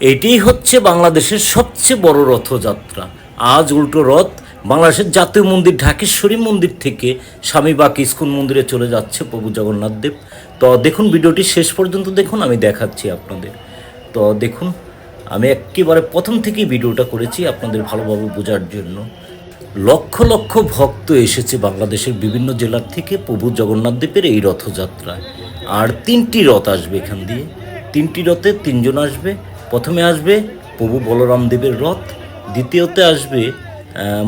এটি হচ্ছে বাংলাদেশের সবচেয়ে বড় রথযাত্রা। আজ উল্টো রথ বাংলাদেশের জাতীয় মন্দির ঢাকেশ্বরী মন্দির থেকে স্বামী স্বামীবাগ ইস্কন মন্দিরে চলে যাচ্ছে প্রভু জগন্নাথ দেব। তো দেখুন, ভিডিওটি শেষ পর্যন্ত দেখুন, আমি দেখাচ্ছি আপনাদের। তো দেখুন, আমি একেবারে প্রথম থেকেই ভিডিওটা করেছি আপনাদের ভালোভাবে বোঝার জন্য। লক্ষ লক্ষ ভক্ত এসেছে বাংলাদেশের বিভিন্ন জেলার থেকে প্রভু জগন্নাথ দেবের এই রথযাত্রায়। আর তিনটি রথ আসবে এখান দিয়ে। তিনটি রথে তিনজন আসবে প্রথমে আসবে প্রভু বলরাম দেবের রথ, দ্বিতীয়তে আসবে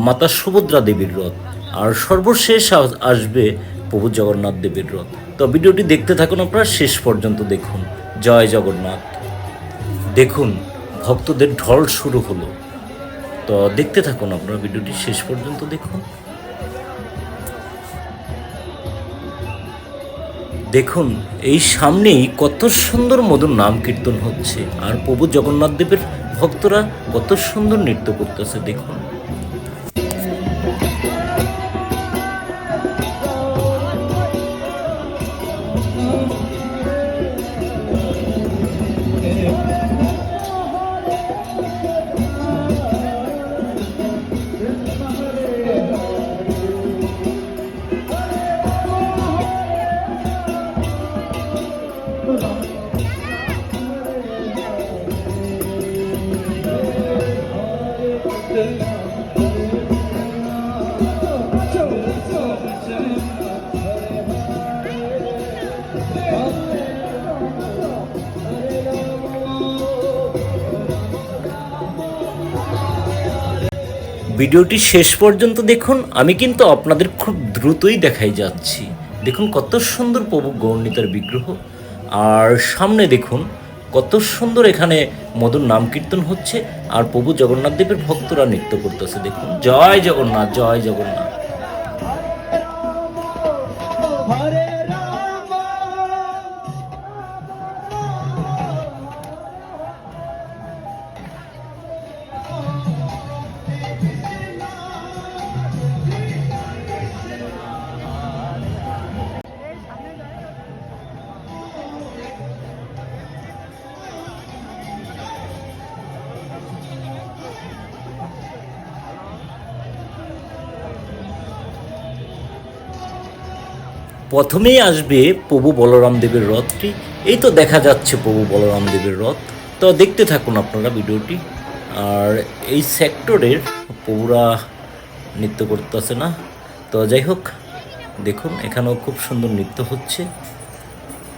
মাতা সুভদ্রা দেবীর রথ, আর সর্বশেষ আসবে প্রভু জগন্নাথ দেবের রথ। তো ভিডিওটি দেখতে থাকুন আপনারা, শেষ পর্যন্ত দেখুন। জয় জগন্নাথ। দেখুন, ভক্তদের ঢল শুরু হলো। তো দেখতে থাকুন আপনারা, ভিডিওটি শেষ পর্যন্ত দেখুন। দেখুন, এই সামনেই কত সুন্দর মধুর নাম কীর্তন হচ্ছে। আর প্রভু জগন্নাথ দেবের ভক্তরা কত সুন্দর নৃত্য করতেছে, দেখুন। ভিডিওটি শেষ পর্যন্ত দেখুন। আমি কিন্তু আপনাদের খুব দ্রুতই দেখাই যাচ্ছি। দেখুন কত সুন্দর প্রভু গৌর্ণিতার বিগ্রহ। আর সামনে দেখুন কত সুন্দর এখানে মধুর নাম কীর্তন হচ্ছে। আর প্রভু জগন্নাথ দেবের ভক্তরা নৃত্য করতেছে। দেখুন, জয় জগন্নাথ জয় জগন্নাথ। প্রথমেই আসবে প্রভু বলরাম দেবের রথটি এই তো দেখা যাচ্ছে প্রভু বলরাম দেবের রথ। তো দেখতে থাকুন আপনারা ভিডিওটি। আর এই সেক্টরের প্রভুরা নৃত্য করতে করতেছে না। তো যাই হোক, দেখুন, এখানেও খুব সুন্দর নৃত্য হচ্ছে।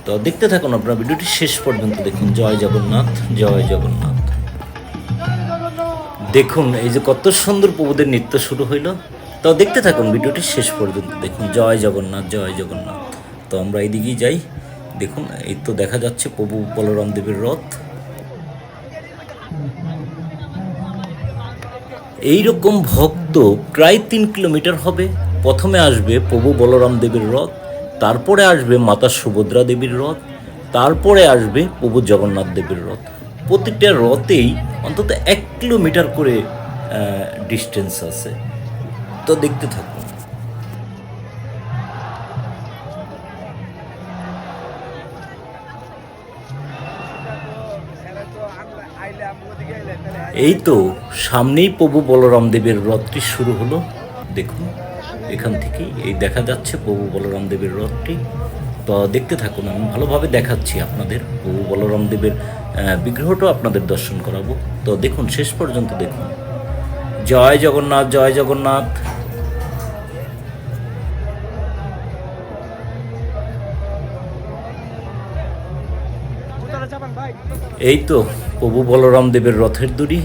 তো দেখতে থাকুন আপনারা ভিডিওটি শেষ পর্যন্ত দেখুন। জয় জগন্নাথ জয় জগন্নাথ। দেখুন, এই যে কত সুন্দর প্রভুদের নৃত্য শুরু হইল। তো দেখতে থাকুন, ভিডিওটি শেষ পর্যন্ত দেখুন। জয় জগন্নাথ জয় জগন্নাথ। তো আমরা এইদিকেই যাই। দেখুন, এই তো দেখা যাচ্ছে প্রভু বলরাম দেবের রথ। এইরকম ভক্ত প্রায় তিন কিলোমিটার হবে। প্রথমে আসবে প্রভু বলরাম দেবের রথ, তারপরে আসবে মাতা সুভদ্রা দেবীর রথ, তারপরে আসবে প্রভু জগন্নাথ দেবের রথ। প্রতিটা রথেই অন্তত এক কিলোমিটার করে ডিস্টেন্স আছে। তো দেখতে থাকুন এই তো সামনেই প্রভু বলরাম দেবের রথটি শুরু হলো। দেখুন, এখান থেকেই এই দেখা যাচ্ছে প্রভু বলরাম দেবের রথটি। তো দেখতে থাকুন, আমি ভালোভাবে দেখাচ্ছি আপনাদের। প্রভু বলরাম দেবের বিগ্রহটাও আপনাদের দর্শন করাবো। তো দেখুন, শেষ পর্যন্ত দেখুন। জয় জগন্নাথ জয় জগন্নাথ। এই তো প্রভু বলরাম দেবের রথের দড়ি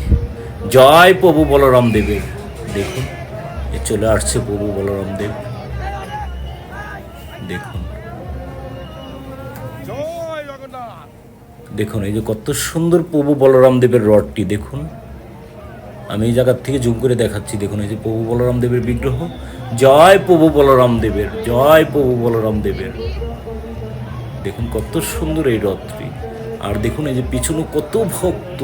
জয় প্রভু বলরাম দেবের। দেখুন, এ চলে আসছে প্রভু বলরাম দেব। দেখুন। দেখুন, এই যে কত সুন্দর প্রভু বলরাম দেবের রথটি, দেখুন। আমি এই জায়গার থেকে জুম করে দেখাচ্ছি, দেখুন, এই যে প্রভু বলরাম দেবের বিগ্রহ। জয় প্রভু বলরাম দেবের, জয় প্রভু বলরাম দেবের। দেখুন, কত সুন্দর এই রথটি। আর দেখুন এই যে পিছনে কত ভক্ত।